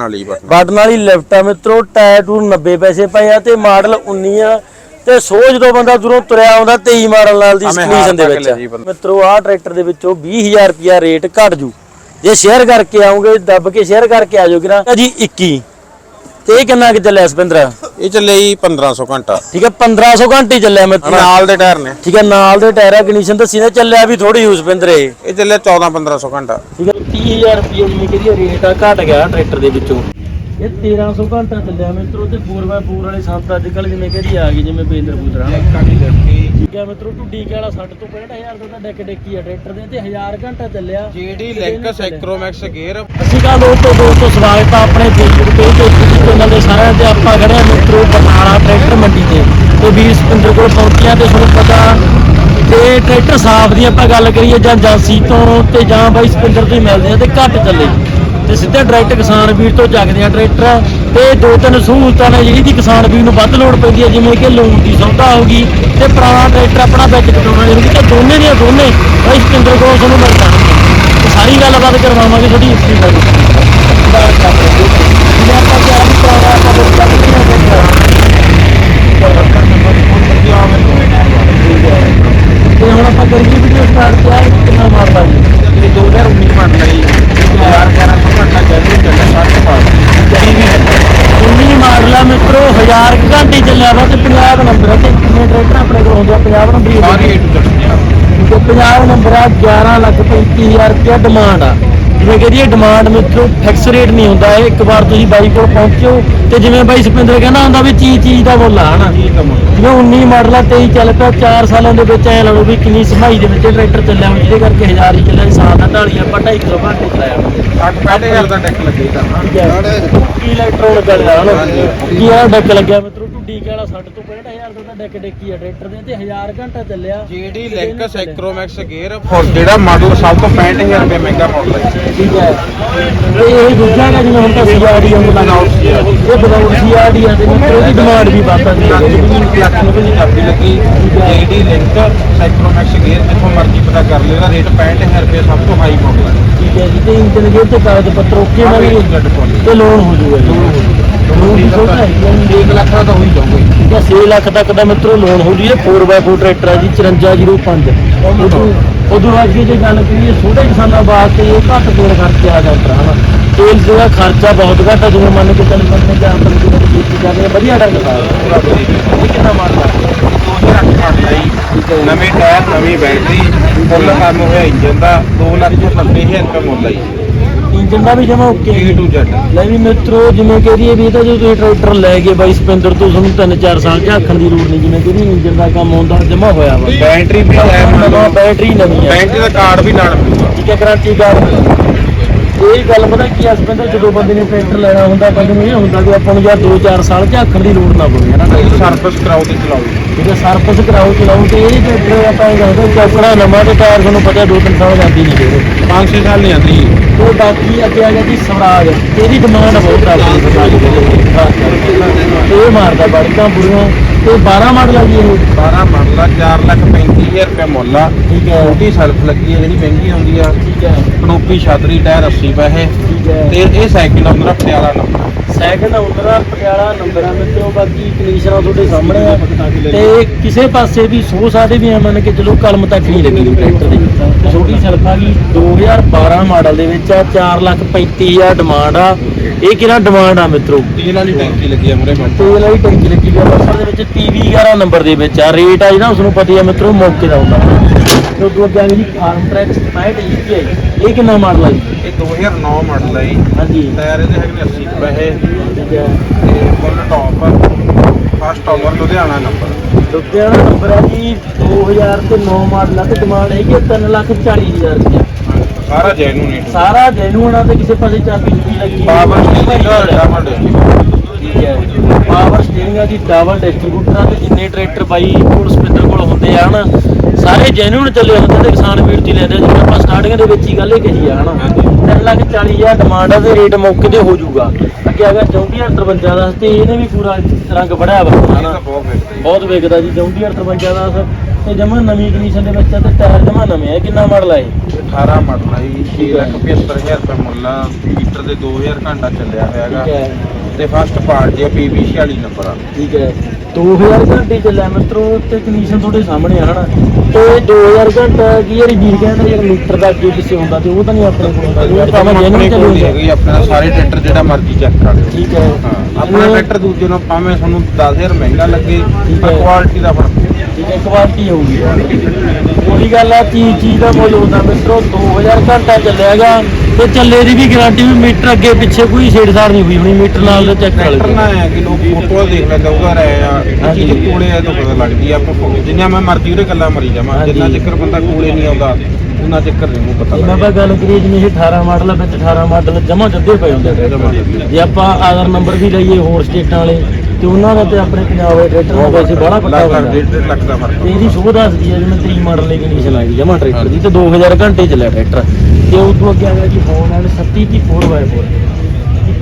ਵਾਲੀ button button ਵਾਲੀ lift ਆ ਮਿੱਤਰੋ ਟਾਇਰ ਟੂਰ 90 ਪੈਸੇ ਪਏ ਆ ਤੇ ਮਾਡਲ 19 ਆ ਤੇ ਸੋ ਜਦੋਂ ਬੰਦਾ ਦੂਰੋਂ ਤੁਰਿਆ ਆਉਂਦਾ 23 ਮਾਡਲ ਨਾਲ ਦੀ ਸਕਰੀਨ ਦੇ ਵਿੱਚ। ਮਿੱਤਰੋ ਆਹ ਟਰੈਕਟਰ ਦੇ ਵਿੱਚੋਂ 20000 ਰੁਪਿਆ ਰੇਟ ਘਟ ਜੂ। ਜੇ ਸ਼ੇਅਰ ਕਰਕੇ ਆਉਂਗੇ ਦੱਬ ਕੇ ਸ਼ੇਅਰ ਕਰਕੇ ਆ ਜਾਓਗੇ ਨਾ ਜੀ 21 ਤੇ ਇਹ ਕਿੰਨਾ ਕਿ ਚੱਲਿਆ ਸਪਿੰਦਰ ਇਹ ਚੱਲੇ ਜੀ 1500 ਘੰਟਾ। ਠੀਕ ਹੈ 1500 ਘੰਟੇ ਹੀ ਚੱਲਿਆ ਮਿੱਤਰੋ ਨਾਲ ਦੇ ਟਾਇਰ ਨੇ। ਠੀਕ ਹੈ ਨਾਲ ਦੇ ਟਾਇਰ ਕੰਡੀਸ਼ਨ ਦੱਸੀ ਨੇ ਚੱਲਿਆ ਵੀ ਥੋੜੀ ਯੂਜ਼ ਪਿੰਦਰੇ ਇਹ ਚੱਲੇ 14 1500 ਘੰਟਾ। ਠੀਕ ਹੈ। 30000 ਰੁਪਏ ਜਿਵੇਂ ਕਿ ਰੇਟ ਆ ਘਟ ਗਿਆ ਟਰੈਕਟਰ ਦੇ ਵਿੱਚੋਂ। ਇਹ 1300 ਘੰਟਾ ਚੱਲਿਆ ਮਿੱਤਰੋ ਤੇ 4x4 ਵਾਲੇ ਸੰਤ ਅੱਜ ਕੱਲ ਜਿਵੇਂ ਕਿਹੜੀ ਆ ਗਈ ਜਿਵੇਂ ਬੇਂਦਰ ਬੂਦਰਾ ਹੈ ਮਿੱਤਰੋ ਟੁੱਡੀ ਕੇ ਵਾਲਾ 60 ਤੋਂ 65000 ਦਾ ਤਾਂ ਡੈਕ ਡੈਕੀ ਆ ਟਰੈਕਟਰ ਦੇ ਤੇ 1000 ਘੰਟਾ ਚੱਲਿਆ। ਜਿਹੜੀ ਲਿੰਕ ਸੈਕਰੋਮੈਕਸ ਗੇਅਰ ਅਸੀਂ ਕਾ ਦੋਸਤੋ ਦੋਸਤੋ ਸਵਾਗਤ ਆ ਆਪਣੇ ਫੇਸਬੁੱਕ ਪੇਜ ਤੇ ਚੈਨਲ ਦੇ ਸਾਰਿਆਂ ਤੇ। ਆਪਾਂ ਖੜੇ ਮਿੱਤਰੋ ਬਰਨਾਲਾ ਟਰੈਕਟਰ ਮੰਡੀ ਤੇ। ਤੇ ਵੀਰ ਸਪਿੰਦਰ ਕੋਲ ਪਹੁੰਚਿਆ ਤੇ ਤੁਹਾਨੂੰ ਪਤਾ ਤੇ ਟਰੈਕਟਰ ਸਾਫ਼ ਦੀ ਆਪਾਂ ਗੱਲ ਕਰੀਏ ਜਾਂ ਏਜੰਸੀ ਤੋਂ ਤੇ ਜਾਂ ਬਾਈ ਸਪਿੰਦਰ ਤੋਂ ਹੀ ਮਿਲਦੇ ਆ ਤੇ ਘੱਟ ਚੱਲੇ। ਤੇ ਸਿੱਧਾ ਡਾਇਰੈਕਟ ਕਿਸਾਨ ਵੀਰ ਤੋਂ ਚੱਕਦੇ ਆ ਟਰੈਕਟਰ ਤੇ ਦੋ ਤਿੰਨ ਸਹੂਲਤਾਂ ਨੇ ਜਿਹੜੀ ਦੀ ਕਿਸਾਨ ਵੀਰ ਨੂੰ ਵੱਧ ਲੋੜ ਪੈਂਦੀ ਹੈ, ਜਿਵੇਂ ਕਿ ਲੋਨ ਦੀ ਸੌਦਾ ਹੋਗੀ ਤੇ ਪੁਰਾਣਾ ਟਰੈਕਟਰ ਆਪਣਾ ਵਿੱਚ ਕਟਾਉਣਾ। ਜ਼ਰੂਰੀ ਤੇ ਦੋਨੇ ਦੀਆਂ ਦੋਨੇ, ਭਾਈ ਸਪਿੰਦਰ ਕੋਲ ਤੁਹਾਨੂੰ ਮਿਲ ਜਾਣਗੇ। ਸਾਰੀ ਗੱਲਬਾਤ ਕਰਵਾਵਾਂਗੇ ਤੁਹਾਡੀ ਹਿਸਟਰੀ ਬਾਰੇ। 4 ਘੰਟੇ ਚੱਲਿਆ ਵਾ ਤੇ 50 ਨੰਬਰ ਤੇ ਕਿੰਨੇ ਟਰੈਕਟਰ ਆਪਣੇ ਕੋਲ ਹੁੰਦੇ ਆ? 50 ਨੰਬਰ ਹੀ ਹੁੰਦੇ ਆ। ਸਾਰੇ ਏ ਟੂ ਜ਼ੈਡ ਤੇ 50 ਨੰਬਰ ਆ 11 ਲੱਖ 35 ਹਜ਼ਾਰ ਰੁਪਇਆ ਡਿਮਾਂਡ ਆ। ਜਿਵੇਂ ਕਿ ਇਹ ਡਿਮਾਂਡ ਮਿੱਤਰੋ ਫਿਕਸ ਰੇਟ ਨਹੀਂ ਹੁੰਦਾ ਇਹ ਇੱਕ ਵਾਰ ਤੁਸੀਂ ਬਾਈ ਕੋਲ ਪਹੁੰਚੋ ਤੇ ਜਿਵੇਂ ਬਾਈ ਸੁਪਿੰਦਰ ਕਹਿੰਦਾ ਹੁੰਦਾ ਵੀ ਚੀਜ਼ ਚੀਜ਼ ਦਾ ਮੁੱਲ ਆ ਹਨਾ? ਜਿਵੇਂ 19 ਮਾਡਲ ਆ 23 ਚੱਲ ਪਿਆ 4 ਸਾਲਾਂ ਦੇ ਵਿੱਚ ਐ ਲੜੋ ਵੀ ਕਿੰਨੀ ਸਮਾਈ ਦੇ ਵਿੱਚ ਟਰੈਕਟਰ ਚੱਲਿਆ ਹੋਇਆ ਜਿਹਦੇ ਕਰਕੇ 1000 ਹੀ ਚੱਲਿਆ ਸਾਲ ਦਾ ਢਾਲੀ ਆਪਾਂ 250 ਘੰਟੇ ਚਲਾਇਆ 60 65000 ਦਾ ਡੈਕ ਲੱਗੇ ਤਾਂ ਕੀ ਇਲੈਕਟ੍ਰੋਨਿਕ ਵਾਲਾ ਹਨਾ? ਕੀ ਆ ਡੈਕ ਲੱਗਿਆ ਮਿੱਤਰੋ? ਟੁੱਡੀ ਕੇ ਵਾਲਾ 60 ਤੋਂ 65000 ਦਾ ਤਾਂ ਡੈਕ ਡੈਕੀ ਆ ਟਰੈਕਟਰ ਦੇ ਤੇ 1000 ਘੰਟਾ ਚੱਲਿਆ। ਜਿਹੜੀ ਲਿੰਕ ਸੈਕਰੋਮੈਕਸ ਗੇਅਰ ਜਿਹੜਾ ਮਾਡਲ ਸਭ ਤੋਂ 65000 ਰੁਪਏ ਮਹਿੰਗਾ ਮਾਡਲ ਹੈ। ਠੀਕ ਹੈ। ਤੇ ਇਹ ਦੂਜਾ ਹੈਗਾ ਜਿਵੇਂ ਹੁਣ ਤਾਂ ਸੀਆਰਡੀ ਵਾਂਗੂ ਲੱਗਦਾ ਇਹ ਬਦੌੜ ਸੀਆਰਡੀ ਆ। ਤੇ ਮਿੱਤਰੋ ਦੀ ਡਿਮਾਂਡ ਵੀ ਵੱਧ ਆ। ਲੱਖ ਰੁਪਏ ਦੀ ਚਾਬੀ ਲੱਗੀ। ਜਿਹੜੀ ਲਿੰਕ ਸੈਕਰੋਮੈਕਸ ਗੇਅਰ ਜਿੱਥੋਂ ਮਰਜ਼ੀ ਪਤਾ ਕਰ ਲਿਓ ਇਹਦਾ ਰੇਟ 65000 ਰੁਪਏ ਸਭ ਤੋਂ ਹਾਈ ਮਾਡਲ ਹੈ। ਠੀਕ ਹੈ ਜੀ ਤੇ ਇੰਜਨ ਗੇਅਰ ਤੇ ਕਾਗਜ਼ ਪੱਤਰ ਓਕੇ ਨਾਲ ਹੀ ਤੇ ਲੋਨ ਹੋ ਜੂਗਾ ਜੀ। ਲੋਨ ਦੀ ਸੋਚ ਹੈਗੀ ਆ ਜੀ। 1 ਲੱਖ ਦਾ ਤਾਂ ਹੋ ਹੀ ਜਾਊਗਾ ਜੀ। ਠੀਕ 6 ਲੱਖ ਤੱਕ ਦਾ ਮਿੱਤਰੋ ਲੋਨ ਹੋ ਜੂ ਇਹ 4x4 ਟਰੈਕਟਰ ਆ ਜੀ 5405 ਉਦੋਂ ਉਦੋਂ ਅੱਗੇ ਜੇ ਗੱਲ ਕਰੀਏ, ਛੋਟੇ ਕਿਸਾਨਾਂ ਵਾਸਤੇ ਇਹ ਘੱਟ ਤੇਲ ਖਰਚੇ ਆ ਜਾਂਦਾ ਹਨਾ ਤੇਲ ਦਾ ਖਰਚਾ ਬਹੁਤ ਘੱਟ ਆ, ਜਿਵੇਂ ਮੰਨ ਕੇ ਚੱਲ ਬੰਦੇ ਜਾਂ ਆਪਾਂ ਨੂੰ ਕੀਤੀ ਜਾਂਦੀ ਹੈ, ਵਧੀਆ ਢੰਗ ਨਾਲ। ਇਹ ਕਿੰਨਾ ਮਾਰਦਾ 2008 ਮਾਡਲ ਹੈ ਜੀ। ਨਵੇਂ ਟਾਇਰ, ਨਵੀਂ ਬੈਟਰੀ ਫੁੱਲ ਕੰਮ ਹੋਇਆ ਇੰਜਨ ਦਾ। 2 ਲੱਖ 90000 ਰੁਪਏ ਮੁੱਲ ਹੈ ਜੀ ਇੰਜਨ ਦਾ ਵੀ ਜਮਾ ਓਕੇ A to Z ਲੈ ਵੀ ਮਿੱਤਰੋ ਜਿਵੇਂ ਕਹਿ ਦਈਏ ਵੀ ਇਹ ਤਾਂ ਜੇ ਤੁਸੀਂ ਟਰੈਕਟਰ ਲੈ ਗਏ ਬਾਈ ਸਪਿੰਦਰ ਤੋਂ ਤੁਹਾਨੂੰ 3-4 ਸਾਲ ਝਾਕਣ ਦੀ ਲੋੜ ਨਹੀਂ ਜਿਵੇਂ ਕਿ ਇੰਜਨ ਦਾ ਕੰਮ ਹੁੰਦਾ ਜਮਾ ਹੋਇਆ ਵਾ। ਬੈਟਰੀ ਵੀ ਹੈ ਨਵਾਂ ਬੈਟਰੀ ਨਵੀਂ ਆ। ਬੈਟਰੀ ਦਾ ਕਾਰਡ ਵੀ ਨਾਲ ਮਿਲੂਗਾ। ਠੀਕ ਹੈ ਗਾਰੰਟੀ ਕਾਰਡ ਇਹ ਗੱਲ ਪਤਾ ਕੀ ਆ ਸਪਿੰਦਰ ਜਦੋਂ ਬੰਦੇ ਨੇ ਟਰੈਕਟਰ ਲੈਣਾ ਹੁੰਦਾ ਬੰਦੇ ਨੂੰ ਇਹ ਹੁੰਦਾ ਵੀ ਆਪਾਂ ਨੂੰ ਯਾਰ 2-4 ਸਾਲ ਝਾਕਣ ਦੀ ਲੋੜ ਨਾ ਪਵੇ ਹਨਾ ਸਰਵਿਸ ਕਰਾਓ ਤੇ ਚਲਾਓ। ਠੀਕ ਹੈ ਸਰਵਿਸ ਕਰਾਓ ਚਲਾਓ ਤੇ ਇਹ ਟਰੈਕਟਰ ਆਪਾਂ ਇਹ ਕਹਿੰਦੇ ਚੌਕੜਾ ਨਵਾਂ ਤੇ ਟਾਇਰ ਤੁਹਾਨੂੰ ਪਤਾ 2-3 ਸਾਲ ਜਾਂਦੀ ਨਹੀਂ ਜਿਹੜੇ। 5-6 ਸਾਲ ਨਹੀਂ ਆਂਦੀ ਤੇ ਬਾਕੀ ਅੱਗੇ ਆ ਗਿਆ ਜੀ ਸਵਰਾਜ। ਇਹਦੀ ਡਿਮਾਂਡ ਬਹੁਤ ਆ। ਗਈ ਸਵਰਾਜ ਦੇ ਇਹ ਮਾਰਦਾ ਬੜਕਾਂ ਬੁਰੀਆਂ ਤੇ 12 ਮਾਡਲ ਆ ਜੀ ਇਹ 12 ਮਾਡਲ ਆ 4 ਲੱਖ 35000 ਰੁਪਏ ਮੁੱਲ ਆ। ਠੀਕ ਹੈ। ਛੋਟੀ ਸੈਲਫ ਲੱਗੀ ਹੈ ਜਿਹੜੀ ਮਹਿੰਗੀ ਹੁੰਦੀ ਆ। ਠੀਕ ਹੈ। ਕਨੋਪੀ ਛਾਤਰੀ ਟਾਇਰ 80 ਪੈਸੇ। ਠੀਕ ਹੈ। ਤੇ ਇਹ ਸਾਈਕਲ ਅੰਦਰ ਪਟਿਆਲਾ ਨੰਬਰ ਸੈਕਿੰਡ ਆਉਂਦਰ ਆ ਪਟਿਆਲਾ ਨੰਬਰ ਆ ਮਿੱਤਰੋ ਬਾਕੀ ਕੰਡੀਸ਼ਨਾਂ ਤੁਹਾਡੇ ਸਾਹਮਣੇ ਆ। ਤੇ ਕਿਸੇ ਪਾਸੇ ਵੀ ਸੋ ਸਾਡੇ ਵੀ ਮੰਨ ਕੇ ਚਲੋ ਕਲਮ ਤੱਕ ਨਹੀਂ ਲੱਗੀ ਟਰੈਕਟਰ ਦੀ। ਛੋਟੀ ਸਲਫਾ ਗਈ 2012 ਮਾਡਲ ਦੇ ਵਿੱਚ ਆ 4 ਲੱਖ 35000 ਡਿਮਾਂਡ ਆ। ਇਹ ਕਿਹੜਾ ਡਿਮਾਂਡ ਆ ਮਿੱਤਰੋ? ਤੇਲ ਵਾਲੀ ਟੈਂਕੀ ਲੱਗੀ ਆ ਮੂਰੇ ਤੇਲ ਵਾਲੀ ਟੈਂਕੀ ਲੱਗੀ ਆ ਬੱਸਾਂ ਦੇ ਵਿੱਚ ਟੀਵੀ 11 ਨੰਬਰ ਦੇ ਵਿੱਚ ਆ। ਰੇਟ ਆ ਜਿਹੜਾ ਉਸ ਨੂੰ ਪਤਾ ਹੀ ਆ ਮਿੱਤਰੋ ਮੌਕੇ ਦਾ ਹੁੰਦਾ। ਤੇ ਉਦੋਂ ਅੱਗੇ ਆ ਗਈ ਫਾਰਮ ਟਰੈਕ 65 EPI ਇਹ ਕਿੰਨਾ ਮਾਡਲ ਆ ਜੀ? ਇਹ 2009 ਮਾਡਲ ਹੈ ਹਾਂਜੀ। ਟਾਇਰ ਇਹਦੇ ਹੈਗੇ ਨੇ 80 ਕੁ ਪੈਸੇ। ਹੈ। ਤੇ full top first over Ludhiana number Ludhiana number ਆ ਜੀ 2009 ਮਾਡਲ ਆ ਤੇ ਡਿਮਾਂਡ ਹੈਗੀ 3 ਲੱਖ 40 ਹਜ਼ਾਰ ਰੁਪਏ ਸਾਰਾ ਜੈਨੂਨ ਹੈ ਸਾਰਾ ਜੈਨੂਨ ਆ ਤੇ ਕਿਸੇ ਪਾਸੇ ਚਾਬੀ ਚੁਬੀ ਲੱਗੀ। ਪਾਵਰ ਸਟੀਅਰਿੰਗ ਡਬਲ ਠੀਕ ਹੈ। ਪਾਵਰ ਸਟੀਅਰਿੰਗ ਆ ਜੀ ਡਬਲ ਡਿਸਟ੍ਰੀਬਿਊਟਰ ਤੇ ਜਿੰਨੇ ਟਰੈਕਟਰ ਬਾਈ ਕੋਲ ਸਪਿੰਦਰ ਕੋਲ ਹੁੰਦੇ ਆ ਹਨਾ? ਸਾਰੇ ਜੈਨੂਨ ਚੱਲੇ ਹੁੰਦੇ ਤੇ ਕਿਸਾਨ ਵੀਰ ਦੀ ਲੈਂਦੇ ਜਿਵੇਂ ਆਪਾਂ ਸਟਾਰਟਿੰਗ ਦੇ ਵਿੱਚ ਹੀ ਗੱਲ ਇਹ ਕਹੀ ਆ ਹਨਾ? 3 ਲੱਖ 40 ਹਜ਼ਾਰ ਡਿਮਾਂਡ ਆ ਤੇ ਰੇਟ ਮੌਕੇ ਤੇ ਹੋ ਜਾਊਗਾ। ਅੱਗੇ ਆ ਗਿਆ 5453 ਦਾ ਤੇ ਇਹਨੇ ਵੀ ਪੂਰਾ ਰੰਗ ਬੜਿਆ ਵਾ। ਹਨਾ? ਬਹੁਤ ਵਿਕਦਾ ਜੀ 5453 ਦਾ ਤੇ ਜਮਾ ਨਵੀਂ ਕੰਡੀਸ਼ਨ ਦੇ ਵਿੱਚ ਆ ਤੇ ਟਾਇਰ ਜਮਾ ਨਵੇਂ ਆ। ਕਿੰਨਾ ਮਾਡਲ ਆ ਇਹ? 18 ਮਾਡਲ ਆ ਜੀ 675000 ਰੁਪਏ ਮੁੱਲ ਆ। ਮੀਟਰ ਦੇ 2000 ਘੰਟਾ ਚੱਲਿਆ ਹੋਇਆ ਹੈਗਾ। ਤੇ ਫਸਟ ਪਾਰਟੀ ਆ PB 46 ਨੰਬਰ ਆ। ਠੀਕ ਹੈ। 2000 ਘੰਟੇ ਚੱਲਿਆ ਮਿੱਤਰੋ ਤੇ ਕੰਡੀਸ਼ਨ ਤੁਹਾਡੇ ਸਾਹਮਣੇ ਆ ਹਨਾ? ਤੇ 2000 ਘੰਟਾ ਕੀ ਯਾਰ ਵੀਰ ਕਹਿੰਦਾ ਯਾਰ ਮੀਟਰ ਦਾ ਕੀ ਪਿੱਛੇ ਹੁੰਦਾ ਤੇ ਉਹ ਤਾਂ ਨਹੀਂ ਆਪਣੇ ਕੋਲ ਹੁੰਦਾ ਉਹ ਤਾਂ ਮੈਂ ਆਪਣੇ ਕੋਲ ਹੀ ਚੱਲੂਗਾ। ਹੈਗੀ ਆਪਣੇ ਸਾਰੇ ਟਰੈਕਟਰ ਜਿਹੜਾ ਮਰਜ਼ੀ ਚੈੱਕ ਕਰ ਲਿਓ। ਠੀਕ ਹੈ। ਹਾਂ ਆਪਣਾ ਟਰੈਕਟਰ ਦੂਜੇ ਨੂੰ ਭਾਵੇਂ ਤੁਹਾਨੂੰ 10000 ਮਹਿੰਗਾ ਲੱਗੇ ਪਰ। ਕੁਆਲਿਟੀ ਦਾ ਫ਼ਰਕ ਠੀਕ ਹੈ ਕੁਆਲਿਟੀ ਹੋਊਗੀ। ਉਹੀ ਗੱਲ ਆ ਚੀਜ਼ ਚੀਜ਼ ਦਾ ਮੁੱਲ ਹੁੰਦਾ ਮਿੱਤਰੋ 2000 ਘੰਟਾ ਚੱਲਿਆਗਾ। ਤੇ ਚੱਲੇ ਦੀ ਵੀ ਗਾਰੰਟੀ ਵੀ ਮੀਟਰ ਅੱਗੇ ਪਿੱਛੇ ਕੋਈ ਛੇੜਛਾੜ ਨਹੀਂ ਹੋਈ ਹੋਣੀ ਮੀਟਰ ਨਾਲ ਦੇ ਚੈੱਕ ਕਰ ਲਿਓ ਹੈ ਕਿ ਲੋਕ ਫੋਟੋ ਦੇਖ ਲੈਂਦੇ ਉਹਦਾ ਰਹਿ ਆ ਇਹ। ਚੀਜ਼ ਕੋਲੇ ਆ ਤਾਂ ਪਤਾ ਲੱਗਦੀ ਆ ਆਪਾਂ ਜਿੰਨਾ ਮੈਂ ਮਰਜ਼ੀ ਉਹਦੇ ਗੱਲਾਂ ਮਰੀ ਜਾਵਾਂ ਹਾਂਜੀ। ਜਿੰਨਾ ਚੱਕਰ ਬੰਦਾ ਕੋਲੇ ਨਹੀਂ ਆਉਂਦਾ ਉਹਨਾਂ ਚੱਕਰ ਨਹੀਂ ਨੂੰ ਪਤਾ ਲੱਗਦਾ ਆਪਾਂ ਗੱਲ ਕਰੀਏ ਜਿਵੇਂ ਇਹ 18 ਮਾਡਲ ਆ ਵਿੱਚ 18 ਮਾਡਲ ਜਮਾ ਜੱਦੇ ਪਏ ਹੁੰਦੇ ਆ। ਜੇ ਆਪਾਂ ਆਦਰ ਨੰਬਰ ਵੀ ਲਈਏ ਹੋਰ ਸਟੇਟਾਂ ਵਾਲੇ ਤੇ ਉਹਨਾਂ ਦਾ ਤੇ ਆਪਣੇ ਪੰਜਾਬ ਦੇ ਟਰੈਕਟਰ ਦਾ ਵੈਸੇ ਬੜਾ ਪੱਕਾ ਲੱਖ ਹੁੰਦਾ ਡੇਢ ਡੇਢ ਲੱਖ ਦਾ ਫ਼ਰਕ ਤੇ ਇਹਦੀ ਸ਼ੋਅ ਦੱਸਦੀ ਹੈ ਜਿਵੇਂ 3 ਮਾਡਲ ਦੀ ਕੰਡੀਸ਼ਨ ਆ ਗਈ ਜਮਾ ਟਰੈਕਟਰ ਦੀ ਤੇ 2000 ਘੰਟੇ ਚੱਲਿਆ ਟਰੈਕਟਰ। ਤੇ ਉਸ ਤੋਂ ਅੱਗੇ ਆ ਗਿਆ ਜੀ ਹੋਲੈਂਡ 37 ਦੀ 4x4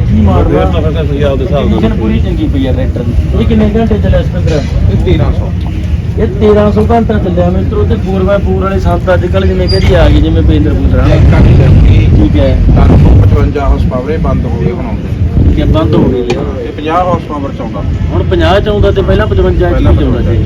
ਕੀ ਮਾਡਲ ਆ। ਕੰਡੀਸ਼ਨ ਪੂਰੀ ਚੰਗੀ ਪਈ ਆ ਟਰੈਕਟਰ ਦੀ। ਇਹ ਕਿੰਨੇ ਘੰਟੇ ਚੱਲਿਆ ਸਪਿੰਦਰ ਇਹ 1300 ਇਹ 1300 ਘੰਟਾ ਚੱਲਿਆ ਮਿੱਤਰੋ ਤੇ 4x4 ਵਾਲੇ ਸੰਤ ਅੱਜ ਕੱਲ ਜਿਵੇਂ ਕਿਹੜੀ ਆ ਗਈ ਜਿਵੇਂ ਇੱਕ ਕਾਹਦੀ ਲੱਗੀ ਠੀਕ ਹੈ। 355 ਹਾਰਸ ਪਾਵਰ ਇਹ ਬੰਦ ਹੋ ਗਏ ਬਣਾਉਂਦੇ ਹੈ ਬੰਦ ਹੋ ਗਈ ਹੈ ਇਹ 50 ਹਾਰਸ ਪਾਵਰ ਚਾਹੁੰਦਾ ਹੁਣ 50 ਚ ਆਉਂਦਾ ਤੇ ਪਹਿਲਾਂ 55 ਚ ਹੀ ਆਉਂਦਾ ਸੀ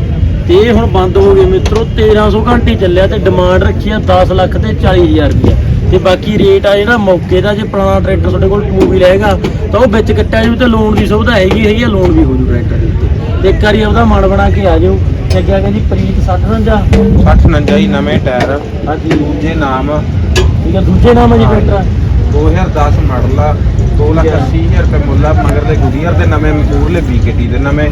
ਤੇ ਇਹ ਹੁਣ ਬੰਦ ਹੋ ਗਏ ਮਿੱਤਰੋ 1300 ਘੰਟੇ ਚੱਲਿਆ ਤੇ ਡਿਮਾਂਡ ਰੱਖੀ ਆ 10 ਲੱਖ ਤੇ 40000 ਰੁਪਇਆ ਤੇ ਬਾਕੀ ਰੇਟ ਆ ਜਿਹੜਾ ਮੌਕੇ ਦਾ ਜੇ ਪੁਰਾਣਾ ਟਰੈਕਟਰ ਤੁਹਾਡੇ ਕੋਲ ਟੂ ਵੀ ਰਹੇਗਾ ਤਾਂ ਉਹ ਵਿੱਚ ਕੱਟਿਆ ਜੂ ਤੇ ਲੋਨ ਦੀ ਸੁਵਿਧਾ ਹੈਗੀ ਹੈਗੀ ਆ ਲੋਨ ਵੀ ਹੋ ਜੂ ਟਰੈਕਟਰ ਦੇ ਉੱਤੇ। ਤੇ ਇੱਕ ਵਾਰੀ ਉਹਦਾ ਮਨ ਬਣਾ ਕੇ ਆ ਜਾਓ। ਤੇ ਅੱਗੇ ਆ ਗਿਆ ਜੀ ਪ੍ਰੀਤ 60 ਰੰਜਾ 60 49 ਹੀ ਨਵੇਂ ਟਾਇਰ। ਹਾਂਜੀ। ਦੂਜੇ ਨਾਮ। ਠੀਕ ਹੈ ਦੂਜੇ ਨਾਮ ਹੈ। ਜੀ ਟਰੈਕਟਰ 2010 ਮਾਡਲ ਆ। 280000 ਰੁਪਏ ਮੁੱਲ ਆ ਮਗਰ ਦੇ ਗੁਡੀਅਰ ਦੇ ਨਵੇਂ ਮੂਰਲੇ BKT ਦੇ ਨਵੇਂ।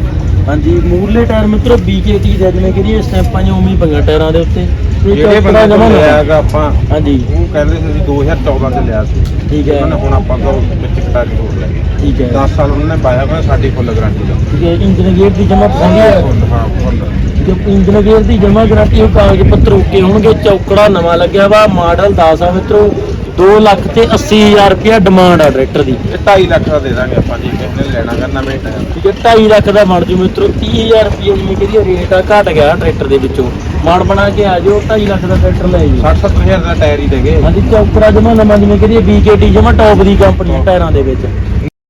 ਹਾਂਜੀ ਮੂਰਲੇ ਟਾਇਰ ਮਿੱਤਰੋ BKT ਦੇ ਜਿਵੇਂ ਕਿ ਇਹ ਸਟੈਂਪਾਂ ਜਿਵੇਂ ਉਵੇਂ ਹੀ ਪਈਆਂ ਟਾਇਰਾਂ ਦੇ ਉੱਤੇ। ਤੇ ਜਿਹੜੇ ਚੌਕੜਾ ਬੰਦੇ ਜਮਾਂ ਨੂੰ ਨਵਾਂ। ਲਿਆ ਹੈਗਾ। ਆਪਾਂ ਹਾਂਜੀ। ਉਹ ਕਹਿੰਦੇ ਸੀ ਅਸੀਂ 2014 ਚ ਲਿਆ ਸੀ। ਠੀਕ ਹੈ। ਉਹਨਾਂ ਨੇ ਹੁਣ ਆਪਾਂ ਤੋਂ ਵਿੱਚ ਕਟਾ ਕੇ ਹੋਰ ਲੈ ਗਏ। ਠੀਕ ਹੈ। 10 ਸਾਲ ਉਹਨਾਂ ਨੇ ਪਾਇਆ ਹੋਇਆ ਸਾਡੀ ਫੁੱਲ ਗਾਰੰਟੀ ਦਾ। ਠੀਕ ਹੈ ਇੰਜਨ ਗੇਅਰ ਦੀ ਜਮਾ ਪਸੰਦ ਹੈ? ਫੁੱਲ ਹਾਂ ਫੁੱਲ ਜੋ ਇੰਜਨ ਗੇਅਰ ਦੀ ਜਮਾ ਗਾਰੰਟੀ ਉਹ ਕਾਗਜ਼ ਪੱਤਰ ਓਕੇ ਹੋਣਗੇ ਚੌਕੜਾ ਨਵਾਂ ਲੱਗਿਆ ਵਾ ਮਾਡਲ 10 ਆ ਮਿੱਤਰੋ। 2 ਲੱਖ ਤੇ 80000 ਰੁਪਇਆ ਡਿਮਾਂਡ ਆ ਟਰੈਕਟਰ ਦੀ। ਇਹ 2.5 ਲੱਖ ਦਾ ਦੇ ਦਾਂਗੇ ਆਪਾਂ ਜੀ ਕਿਸੇ ਨੇ ਲੈਣਾ ਕਰਨਾ ਟਾਇਰ ਠੀਕ ਹੈ 2.5 ਲੱਖ ਦਾ ਬਣ ਜੂ ਮਿੱਤਰੋ 30000 ਰੁਪਇਆ ਜਿਵੇਂ ਕਿ ਰੇਟ ਆ ਘਟ ਗਿਆ ਟਰੈਕਟਰ ਦੇ ਵਿੱਚੋਂ। ਮਾਨ ਬਣਾ ਕੇ ਆ ਜਾਓ 2.5 ਲੱਖ ਦਾ ਟਰੈਕਟਰ ਲੈ ਜੀ 60 70000 ਦਾ ਟਾਇਰ ਹੀ ਦੇਗੇ ਹਾਂਜੀ ਚੌਕੜਾ ਜਮਾ ਨਵਾਂ ਜਿਵੇਂ ਕਿ BKT ਜਮਾ ਟੌਪ ਦੀ ਕੰਪਨੀ ਟਾਇਰਾਂ ਦੇ ਵਿੱਚ।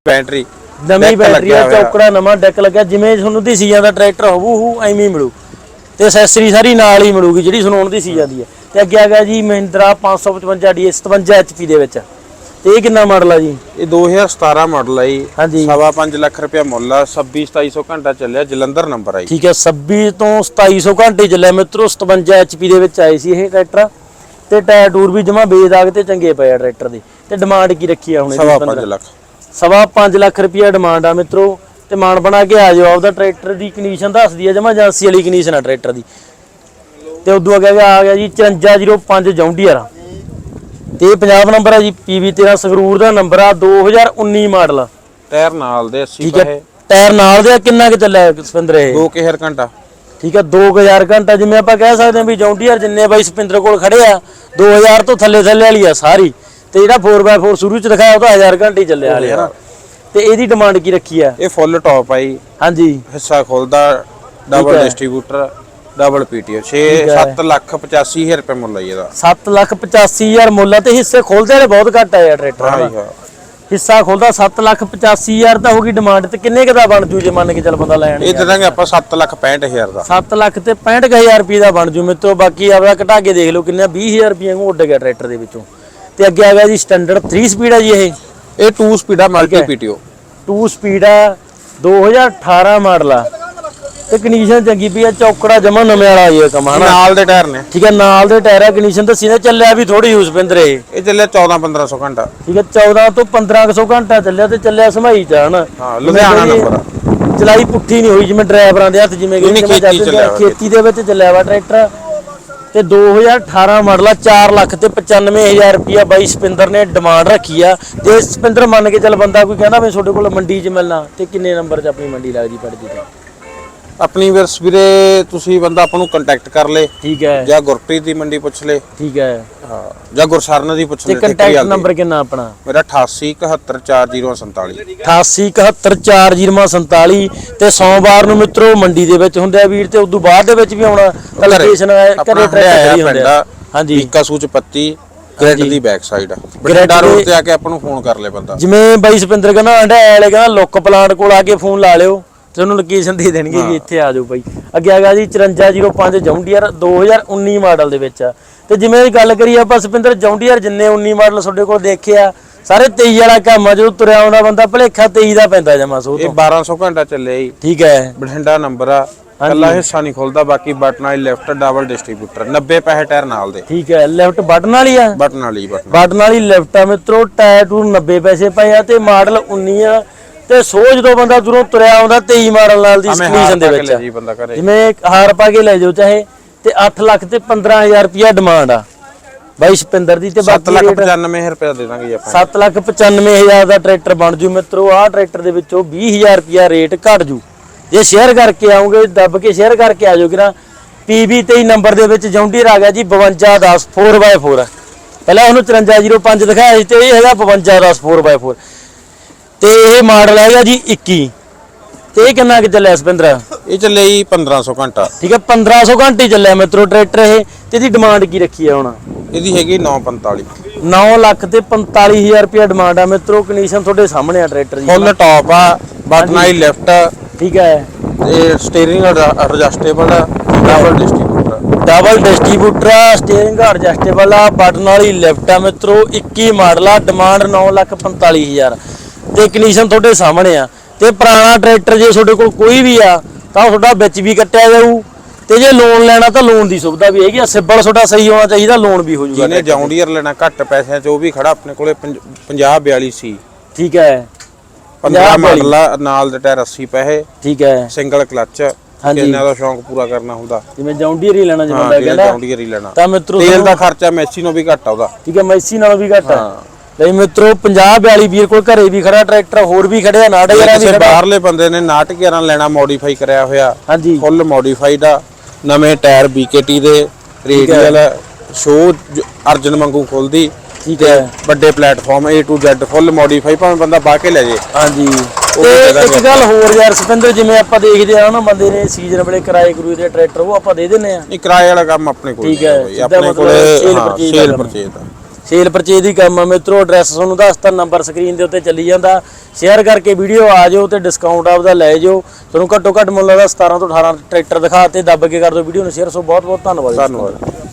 ਬੈਟਰੀ ਨਵੀਂ ਬੈਟਰੀ ਆ। ਚੌਕੜਾ ਨਵਾਂ ਡੈਕ ਲੱਗਿਆ ਜਿਵੇਂ ਤੁਹਾਨੂੰ ਦੀ ਸੀਜ਼ਨ ਦਾ ਟਰੈਕਟਰ ਹੋਊ ਹੂ ਐਵੇਂ ਹੀ ਮਿਲੂ। ਤੇ ਐਕਸੈਸਰੀ ਸਾਰੀ ਨਾਲ ਹੀ ਮਿਲੂਗੀ ਜਿਹੜੀ ਤੁਹਾਨੂੰ ਹੁਣ ਦੀ ਸੀਜ਼ਨ ਦੀ ਹੈ। ਤੇ ਅੱਗੇ ਆ ਗਿਆ ਜੀ ਮਹਿੰਦਰਾ 555 ਡੀ 57 HP ਦੇ ਵਿੱਚ। ਤੇ ਇਹ ਕਿੰਨਾ ਮਾਡਲ ਆ ਜੀ? ਇਹ 2017 ਮਾਡਲ ਹੈ ਜੀ। ਹਾਂਜੀ। ਸਵਾ ਪੰਜ ਲੱਖ ਰੁਪਏ ਮੁੱਲ ਆ 26 2700 ਘੰਟਾ ਚੱਲਿਆ ਜਲੰਧਰ ਨੰਬਰ ਆ ਜੀ। ਠੀਕ ਹੈ 26 ਤੋਂ 2700 ਘੰਟੇ ਚੱਲਿਆ। ਮਿੱਤਰੋ 57 HP ਦੇ ਵਿੱਚ ਆਏ ਸੀ ਇਹ ਟਰੈਕਟਰ। ਤੇ ਟਾਇਰ ਟੂਰ ਵੀ ਜਮਾ ਬੇਦਾਗ ਤੇ ਚੰਗੇ ਪਏ ਆ ਟਰੈਕਟਰ ਦੇ। ਤੇ ਡਿਮਾਂਡ ਕੀ ਰੱਖੀ ਆ ਹੁਣ ਸਵਾ ਪੰਦਰਾਂ? ਪੰਜ ਲੱਖ। ਸਵਾ 5 ਲੱਖ ਰੁਪਇਆ ਡਿਮਾਂਡ ਆ ਮਿੱਤਰੋ। ਤੇ ਮਾਨ ਬਣਾ ਕੇ ਆ ਜਾਓ ਆਪਦਾ ਟਰੈਕਟਰ ਦੀ ਕੰਡੀਸ਼ਨ ਦੱਸਦੀ ਆ ਜਮਾ ਏਜੰਸੀ ਵਾਲੀ ਕੰਡੀਸ਼ਨ ਆ ਟਰੈਕਟਰ ਦੀ। ਤੇ ਉਦੋਂ ਅੱਗੇ ਆ ਗਿਆ ਜੀ 5405 ਜੌਂਡੀਅਰ ਤੇ ਇਹ ਪੰਜਾਬ ਨੰਬਰ ਆ ਜੀ PV13 ਸੰਗਰੂਰ ਦਾ ਨੰਬਰ ਆ 2019 ਮਾਡਲ। ਟਾਇਰ ਨਾਲ ਦੇ 80 ਠੀਕ ਹੈ ਪੈਸੇ। ਟਾਇਰ ਨਾਲ ਦੇ ਆ, ਕਿੰਨਾ ਕੁ ਚੱਲਿਆ ਸਪਿੰਦਰ ਇਹ? ਦੋ ਕਿਹਰ ਘੰਟਾ। ਠੀਕ ਹੈ 2000 ਘੰਟਾ ਜਿਵੇਂ ਆਪਾਂ ਕਹਿ ਸਕਦੇ ਹਾਂ ਵੀ ਜੌਂਡੀਅਰ ਜਿੰਨੇ ਬਾਈ ਸਪਿੰਦਰ ਕੋਲ ਖੜੇ ਆ 2000 ਤੋਂ ਥੱਲੇ ਥੱਲੇ ਵਾਲੀ ਆ ਸਾਰੀ। ਤੇ ਜਿਹੜਾ 4x4 ਸ਼ੁਰੂ ਚ ਦਿਖਾਇਆ ਉਹ ਤਾਂ 1000 ਘੰਟੇ ਹੀ ਚੱਲਿਆ ਹਾਲੇ ਹਨਾ ਤੇ ਇਹਦੀ ਡਿਮਾਂਡ ਕੀ ਰੱਖੀ ਆ? ਇਹ ਫੁੱਲ ਟੌਪ ਆਈ ਹਾਂਜੀ। ਹਿੱਸਾ ਖੁੱਲਦਾ ਡਬਲ ਹੈ। ਡਿਸਟ੍ਰੀਬਿਊਟਰ ਡਬਲ ਪੀਟੀਓ 6 ਠੀਕ ਹੈ। 7 ਲੱਖ 85000 ਰੁਪਏ ਮੁੱਲ ਹੈ ਇਹਦਾ। 7 ਲੱਖ 85000 ਮੁੱਲ ਆ ਤੇ ਹਿੱਸੇ ਖੋਲਦੇ ਵਾਲੇ ਬਹੁਤ ਘੱਟ ਆ ਯਾਰ ਟਰੈਕਟਰ ਹਾਂ ਹਾਂ। ਹਿੱਸਾ ਖੋਲਦਾ 7 ਲੱਖ 85000 ਤਾਂ ਹੋਗੀ ਡਿਮਾਂਡ ਤੇ ਕਿੰਨੇ ਕੁ ਦਾ ਬਣ ਜੂ ਜੇ ਮੰਨ ਕੇ ਚੱਲ ਬੰਦਾ ਲੈਣ ਇਹ ਦੇ ਦਾਂਗੇ ਆਪਾਂ 7 ਲੱਖ 65000 ਦਾ। 7 ਲੱਖ ਤੇ 65000 ਰੁਪਏ ਦਾ ਬਣ ਜੂ ਮਿੱਤਰੋ ਬਾਕੀ ਆਪਦਾ ਘਟਾ ਕੇ ਦੇਖ ਲਓ ਕਿੰਨਾ 20000 ਰੁਪਏ ਨੂੰ ਉੱਡ ਗਿਆ ਟਰੈਕਟਰ ਦੇ ਵਿੱਚੋਂ। ਤੇ ਅੱਗੇ ਆ ਗਿਆ ਜੀ ਸਟੈਂਡਰਡ 3 ਸਪੀਡ ਆ ਜੀ ਇਹ। ਇਹ 2 ਸਪੀਡਾ ਮਲਟੀ ਪੀਟੀਓ 2 ਸਪੀਡ ਆ 2018 ਮਾਡਲ ਆ। ਤੇ ਕੰਡੀਸ਼ਨ ਚੰਗੀ ਪਈ ਆ ਚੌਕੜਾ ਜਮਾ ਨਵੇਂ ਵਾਲਾ ਇਹ ਕੰਮ ਹਨਾ? ਨਾਲ ਦੇ ਟਾਇਰ ਨੇ। ਠੀਕ ਹੈ ਨਾਲ ਦੇ ਟਾਇਰ ਆ ਕੰਡੀਸ਼ਨ ਦੱਸੀ ਨੇ ਚੱਲਿਆ ਵੀ ਥੋੜੀ ਯੂਜ਼ ਪਿੰਦਰੇ ਇਹ ਚੱਲਿਆ 14 1500 ਘੰਟਾ। ਠੀਕ ਹੈ 14 ਤੋਂ 1500 ਘੰਟਾ ਚੱਲਿਆ ਤੇ ਚੱਲਿਆ ਸਮਾਈ ਚ ਹਨਾ? ਹਾਂ ਲੁਧਿਆਣਾ ਨੰਬਰ ਆ। ਚਲਾਈ ਪੁੱਠੀ ਨਹੀਂ ਹੋਈ ਜਿਵੇਂ ਡਰਾਈਵਰਾਂ ਦੇ ਹੱਥ ਜਿਵੇਂ ਖੇਤੀ ਦੇ ਵਿੱਚ ਚੱਲਿਆ ਵਾ ਟਰੈਕਟਰ। ਤੇ 2018 ਮਾਡਲ ਆ 4 ਲੱਖ ਤੇ 95000 ਰੁਪਿਆ ਬਾਈ ਸਪਿੰਦਰ ਨੇ ਡਿਮਾਂਡ ਰੱਖੀ ਆ। ਤੇ ਸਪਿੰਦਰ ਮੰਨ ਕੇ ਚੱਲ ਬੰਦਾ ਕੋਈ ਕਹਿੰਦਾ ਵੀ ਤੁਹਾਡੇ ਕੋਲ ਮੰਡੀ 'ਚ ਮਿਲਣਾ ਤੇ ਕਿੰਨੇ ਨੰਬਰ 'ਚ ਆਪਣੀ ਮੰਡੀ ਲੱਗਦੀ ਪੜਦੀ ਤੇ? ਆਪਣੀ ਵਿਰਸ ਵੀਰੇ ਤੁਸੀਂ ਬੰਦਾ ਆਪਾਂ ਨੂੰ ਕੰਟੈਕਟ ਕਰ ਲੇ। ਠੀਕ ਹੈ। ਜਾਂ ਗੁਰਪ੍ਰੀਤ ਦੀ ਮੰਡੀ ਪੁੱਛ ਲੇ। ਠੀਕ ਹੈ। ਹਾਂ ਜਾਂ ਗੁਰਸਰਨ ਦੀ ਪੁੱਛ ਤੇ ਲੇ ਕੰਟੈਕਟ ਨੰਬਰ ਕਿੰਨਾ ਆਪਣਾ? ਮੇਰਾ 88714047 88714047 ਤੇ ਸੋਮਵਾਰ ਨੂੰ ਮਿੱਤਰੋ ਮੰਡੀ ਦੇ ਵਿੱਚ ਹੁੰਦੇ ਵੀਰ ਤੇ ਉਦੋਂ ਬਾਅਦ ਦੇ ਵਿੱਚ ਵੀ ਆਉਣਾ। ਤਾਂ। ਲੋਕੇਸ਼ਨ ਆਪਣਾ ਘਰੇ ਹਰਿਆਇਆ ਹੀ ਹੁੰਦੇ। ਹਾਂਜੀ। ਈਕਾ ਸੂਚ ਪੱਤੀ ਗ੍ਰਿਡ। ਦੀ ਬੈਕ ਸਾਈਡ ਬਠਿੰਡਾ ਰੋਡ ਤੇ ਆ ਕੇ ਆਪਾਂ ਨੂੰ ਫੋਨ ਕਰ ਲੇ ਬੰਦਾ। ਜਿਵੇਂ ਬਾਈ ਸੁਪਿੰਦਰ ਕਹਿੰਦਾ ਅੰਡਾ ਵਾਲੇ ਕਹਿੰਦਾ ਲੁੱਕ ਪਲਾਂਟ ਕੋਲ ਆ ਕੇ ਫੋਨ ਲਾ ਲਿਓ। ਤੇ ਉਹਨੂੰ ਲੋਕੇਸ਼ਨ ਦੇ ਦੇਣਗੇ ਵੀ ਇੱਥੇ ਆ ਜਾਓ ਬਾਈ। ਅੱਗੇ ਹੈਗਾ ਜੀ 5405 ਜੌਂਡੀਅਰ 2019 ਮਾਡਲ ਦੇ ਵਿੱਚ ਆ। ਤੇ ਜਿਵੇਂ ਗੱਲ ਕਰੀ ਆਪਾਂ ਸੁਪਿੰਦਰ ਜੌਂਡੀਅਰ ਜਿੰਨੇ 19 ਮਾਡਲ ਤੁਹਾਡੇ ਕੋਲ ਦੇਖਿਆ ਸਾਰੇ 23 ਵਾਲਾ ਕੰਮ ਆ ਜਦੋਂ ਤੁਰਿਆ ਆਉਂਦਾ ਬੰਦਾ ਭਲੇਖਾ 23 ਦਾ ਪੈਂਦਾ ਜਮਾ ਸੋ ਇਹ 1200 ਘੰਟਾ ਚੱਲਿਆ ਜੀ। ਠੀਕ ਹੈ। ਬਠਿੰਡਾ ਨੰਬਰ ਆ। ਕੱਲਾ ਹਿੱਸਾ ਨਹੀਂ ਖੁੱਲਦਾ ਬਾਕੀ ਬਟਨ ਵਾਲੀ ਲੈਫਟ ਡਬਲ ਡਿਸਟ੍ਰੀਬਿਊਟਰ 90 ਪੈਸੇ ਟਾਇਰ ਨਾਲ ਦੇ। ਠੀਕ ਹੈ ਲੈਫਟ ਬਟਨ ਵਾਲੀ ਆ? ਬਟਨ ਵਾਲੀ ਬਟਨ ਬਟਨ ਵਾਲੀ ਲੈਫਟ ਆ ਮਿੱਤਰੋ ਟਾਇਰ ਟੂਰ 90 ਪੈਸੇ ਪਏ ਆ ਤੇ ਮਾਡਲ 19 ਆ ਤੇ ਸੋ ਜਦੋਂ ਬੰਦਾ ਦੂਰੋਂ ਤੁਰਿਆ ਆਉਂਦਾ 23 ਮਾਡਲ ਨਾਲ ਦੀ ਸਕਰੀਨ ਦੇ ਵਿੱਚ। ਜੀ ਬੰਦਾ ਕਰੇ ਜਿਵੇਂ ਹਾਰ ਪਾ ਕੇ ਲੈ ਜਾਓ ਚਾਹੇ ਤੇ 8 ਲੱਖ ਤੇ 15000 ਰੁਪਿਆ ਡਿਮਾਂਡ ਆ। ਬਾਈ ਸ਼ਪਿੰਦਰ ਦੀ ਤੇ 7 ਬਾਕੀ ਲੱਖ ਰੇਟ 95 ਰੁਪਏ ਦੇ ਦਾਂਗੇ ਜੀ ਆਪਾਂ। 7 ਲੱਖ 95000 ਦਾ ਟਰੈਕਟਰ ਬਣ ਜੂ ਮਿੱਤਰੋ ਆਹ ਟਰੈਕਟਰ ਦੇ ਵਿੱਚੋਂ 20000 ਰੁਪਿਆ ਰੇਟ ਘਟ ਜੂ। ਜੇ ਸ਼ੇਅਰ ਕਰਕੇ ਆਉਂਗੇ ਦੱਬ ਕੇ ਸ਼ੇਅਰ ਕਰਕੇ ਆ ਜਾਓ ਕਿਰਾ PB 23 ਨੰਬਰ ਦੇ ਵਿੱਚ ਜੌਂਡੀਰ ਆ ਗਿਆ ਜੀ 5210 4x4 ਪਹਿਲਾਂ ਉਹਨੂੰ 5305 ਦਿਖਾਇਆ ਸੀ ਤੇ ਇਹ ਹੈਗਾ 5210 4x4 ਤੇ ਇਹ ਮਾਡਲ ਹੈਗਾ ਜੀ 21 ਤੇ ਇਹ ਕਿੰਨਾ ਕਿ ਚੱਲਿਆ ਸਪਿੰਦਰ? ਇਹ ਚੱਲੇ ਜੀ 1500 ਘੰਟਾ। ਠੀਕ ਹੈ 1500 ਘੰਟੇ ਚੱਲਿਆ ਮਿੱਤਰੋ ਟਰੈਕਟਰ ਇਹ। ਤੇ ਇਹਦੀ ਡਿਮਾਂਡ ਕੀ ਰੱਖੀ ਹੈ ਹੁਣ? ਇਹਦੀ ਹੈਗੀ 945 9 ਲੱਖ ਤੇ 45000 ਰੁਪਏ ਡਿਮਾਂਡ ਆ ਮਿੱਤਰੋ ਕੰਡੀਸ਼ਨ ਤੁਹਾਡੇ ਸਾਹਮਣੇ ਆ ਟਰੈਕਟਰ ਦੀ। ਫੁੱਲ ਟਾਪ ਆ ਬਟਨ ਵਾਲੀ ਲੈਫਟ ਠੀਕ ਹੈ। ਤੇ steering adjustable double distributor double distributor ਆ। ਸਟੀਅਰਿੰਗ ਐਡਜਸਟੇਬਲ ਆ ਬਟਨ ਵਾਲੀ ਲੈਫਟ ਆ ਮਿੱਤਰੋ 21 ਮਾਡਲ ਆ ਡਿਮਾਂਡ 9 ਲੱਖ 45000 ਤੇ ਕੰਡੀਸ਼ਨ ਤੁਹਾਡੇ ਸਾਹਮਣੇ ਆ। ਤੇ ਪੁਰਾਣਾ ਟਰੈਕਟਰ ਜੇ ਤੁਹਾਡੇ ਕੋਲ ਕੋਈ ਵੀ ਆ ਤਾਂ ਤੁਹਾਡਾ ਵਿੱਚ ਵੀ ਕੱਟਿਆ ਜਾਊ। ਤੇ ਜੇ ਲੋਨ ਲੈਣਾ ਤਾਂ ਲੋਨ ਦੀ ਸੁਵਿਧਾ ਵੀ ਹੈਗੀ ਆ। ਸਿਬਲ ਤੁਹਾਡਾ ਸਹੀ ਹੋਣਾ ਚਾਹੀਦਾ ਲੋਨ ਵੀ ਹੋ ਜਾਊਗਾ ਜਿਹਨੇ ਜੌਂਡੀਅਰ ਲੈਣਾ ਘੱਟ ਪੈਸਿਆਂ 'ਚ ਉਹ ਵੀ ਖੜਾ ਆਪਣੇ ਕੋਲੇ 50 42 ਸੀ। ਠੀਕ ਹੈ। 15 ਮਾਡਲ ਨਾਲ ਦੇ ਟਾਇਰ 80 ਪੈਸੇ। ਠੀਕ ਹੈ। ਸਿੰਗਲ ਕਲੱਚ ਹਾਂਜੀ। ਦਾ ਸ਼ੌਂਕ ਪੂਰਾ ਕਰਨਾ ਹੁੰਦਾ। ਜਿਵੇਂ ਜੌਂਡੀਅਰ ਹੀ ਲੈਣਾ ਜਿਹੜਾ ਕਹਿੰਦਾ ਜੌਂਡੀਅਰ ਹੀ ਲੈਣਾ। ਤਾਂ ਮਿੱਤਰੋ ਤੇਲ ਦਾ ਖਰਚਾ ਮੈਸੀ ਨੂੰ ਵੀ ਘੱਟ ਆ ਉਹਦਾ। ਠੀਕ ਹੈ ਮੈਸੀ ਨਾਲੋਂ ਵੀ ਘੱਟ ਆ। ਲਈ ਮਿੱਤਰੋ 50 42 ਵੀਰ ਕੋਲ ਘਰੇ ਵੀ ਖੜਾ ਟਰੈਕਟਰ ਹੋਰ ਵੀ ਖੜੇ ਆ ਨਾੜਾ ਜੇ ਯਾਰਾਂ ਵੀ ਕਿਸੇ ਖੜਾ ਬਾਹਰਲੇ ਬੰਦੇ ਨੇ 911 ਲੈਣਾ ਮੋਡੀਫਾਈ ਕਰਿਆ ਹੋਇਆ ਹਾਂਜੀ। ਫੁੱਲ ਮੋਡੀਫਾਈਡ ਆ ਨਵੇਂ ਟਾਇਰ BKT ਦੇ ਰੇਡੀਅਲ ਸ਼ੋ ਅਰਜਨ ਵਾਂਗੂ ਖੁੱਲਦੀ ਠੀਕ ਹੈ। ਵੱਡੇ platform A to Z full modify ਭਾਵੇਂ ਬੰਦਾ ਬਾਹ ਕੇ ਲੈ ਜੇ। ਹਾਂਜੀ। ਤੇ ਇੱਕ ਗੱਲ ਹੋਰ ਯਾਰ ਸਪਿੰਦਰ ਜਿਵੇਂ ਆਪਾਂ ਦੇਖਦੇ ਆ ਨਾ ਬੰਦੇ ਨੇ ਸੀਜ਼ਨ ਵੇਲੇ ਕਿਰਾਏ ਕਰੂਏ ਦੇ ਟਰੈਕਟਰ ਉਹ ਆਪਾਂ ਦੇ ਦਿੰਨੇ ਆ ਇਹ ਕਿਰਾਏ ਵਾਲਾ ਕੰਮ ਆਪਣੇ ਕੋਲ ਠੀਕ ਨਹੀਂ ਹੈ, ਸਿੱਧਾ ਆਪਣੇ ਮਤਲਬ ਕੋਲੇ sale ਹਾਂ purchase ਦਾ ਸੇਲ ਕੰਮ। ਪਰਚੇਜ਼ ਦਾ ਸੇਲ ਪਰਚੇਜ ਦੀ ਕੰਮ ਆ ਮਿੱਤਰੋ ਐਡਰੈਸ ਤੁਹਾਨੂੰ ਦੱਸਤਾ ਨੰਬਰ ਸਕਰੀਨ ਦੇ ਉੱਤੇ ਚੱਲੀ ਜਾਂਦਾ। ਸ਼ੇਅਰ ਕਰਕੇ ਵੀਡੀਓ ਆ ਜਾਓ ਤੇ ਡਿਸਕਾਊਂਟ ਆਪਦਾ ਲੈ ਜਾਓ। ਤੁਹਾਨੂੰ ਘੱਟੋ ਘੱਟ ਮੁੱਲ ਦਾ 17 ਤੋਂ 18 ਟਰੈਕਟਰ ਦਿਖਾ ਤੇ ਦੱਬ ਕੇ ਕਰ ਦਿਓ ਵੀਡੀਓ ਨੂੰ। ਸ਼ੇਅਰ ਸੋ ਬਹੁਤ ਬਹੁਤ ਧੰਨਵਾਦ। ਧੰਨਵਾਦ।